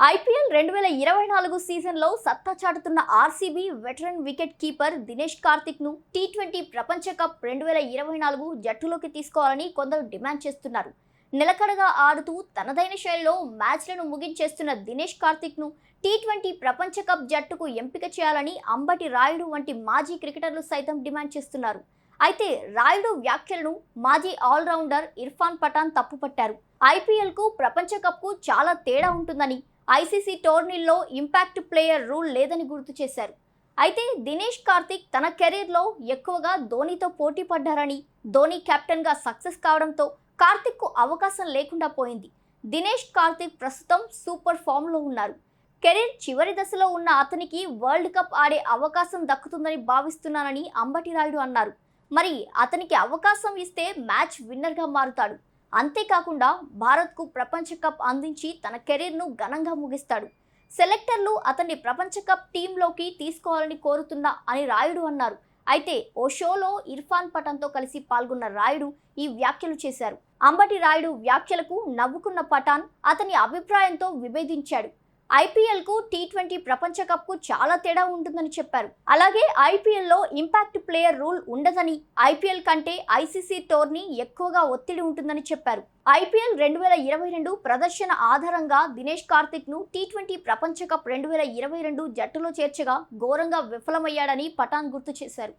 IPL రెండు వేల ఇరవై నాలుగు సీజన్లో సత్తా చాటుతున్న RCB veteran wicket keeper Dinesh కార్తిక్ను T twenty ప్రపంచ కప్ రెండు వేల ఇరవై నాలుగు జట్టులోకి తీసుకోవాలని కొందరు డిమాండ్ చేస్తున్నారు. నిలకడగా ఆడుతూ తనదైన శైలిలో మ్యాచ్లను ముగించేస్తున్న దినేష్ కార్తిక్ను టీ ట్వంటీ ప్రపంచ కప్ జట్టుకు ఎంపిక చేయాలని అంబటి రాయుడు వంటి మాజీ క్రికెటర్లు సైతం డిమాండ్ చేస్తున్నారు. అయితే రాయుడు వ్యాఖ్యలను మాజీ ఆల్రౌండర్ ఇర్ఫాన్ పఠాన్ తప్పుపట్టారు. ఐపీఎల్కు ప్రపంచ కప్కు చాలా తేడా ఉంటుందని ఐసీసీ టోర్నీల్లో ఇంపాక్ట్ ప్లేయర్ రూల్ లేదని గుర్తు చేశారు. అయితే దినేష్ కార్తిక్ తన కెరీర్లో ఎక్కువగా ధోనీతో పోటీ పడ్డారని ధోని కెప్టెన్గా సక్సెస్ కావడంతో కార్తిక్కు అవకాశం లేకుండా పోయింది. దినేష్ కార్తిక్ ప్రస్తుతం సూపర్ ఫామ్లో ఉన్నారు. కెరీర్ చివరి దశలో ఉన్న అతనికి వరల్డ్ కప్ ఆడే అవకాశం దక్కుతుందని భావిస్తున్నానని అంబటి రాయుడు అన్నారు. మరి అతనికి అవకాశం ఇస్తే మ్యాచ్ విన్నర్గా మారుతాడు. అంతేకాకుండా భారత్కు ప్రపంచ కప్ అందించి తన కెరీర్ను ఘనంగా ముగిస్తాడు. సెలెక్టర్లు అతన్ని ప్రపంచ కప్ టీంలోకి తీసుకోవాలని కోరుతున్నా అని రాయుడు అన్నారు. అయితే ఓ షోలో ఇర్ఫాన్ పఠాన్తో కలిసి పాల్గొన్న రాయుడు ఈ వ్యాఖ్యలు చేశారు. అంబటి రాయుడు వ్యాఖ్యలకు నవ్వుకున్న పఠాన్ అతని అభిప్రాయంతో విభేదించాడు. ఐపీఎల్కు టీ ట్వంటీ ప్రపంచ కప్కు చాలా తేడా ఉంటుందని చెప్పారు. అలాగే ఐపీఎల్లో ఇంపాక్ట్ ప్లేయర్ రూల్ ఉండదని ఐపీఎల్ కంటే ఐసీసీ టోర్నీ ఎక్కువగా ఒత్తిడి ఉంటుందని చెప్పారు. ఐపీఎల్ రెండు వేల ఇరవై రెండు ప్రదర్శన ఆధారంగా దినేష్ కార్తిక్ను టీ ట్వంటీ ప్రపంచ కప్ రెండు వేల ఇరవై రెండు జట్టులో చేర్చగా ఘోరంగా విఫలమయ్యాడని పఠాన్ గుర్తు చేశారు.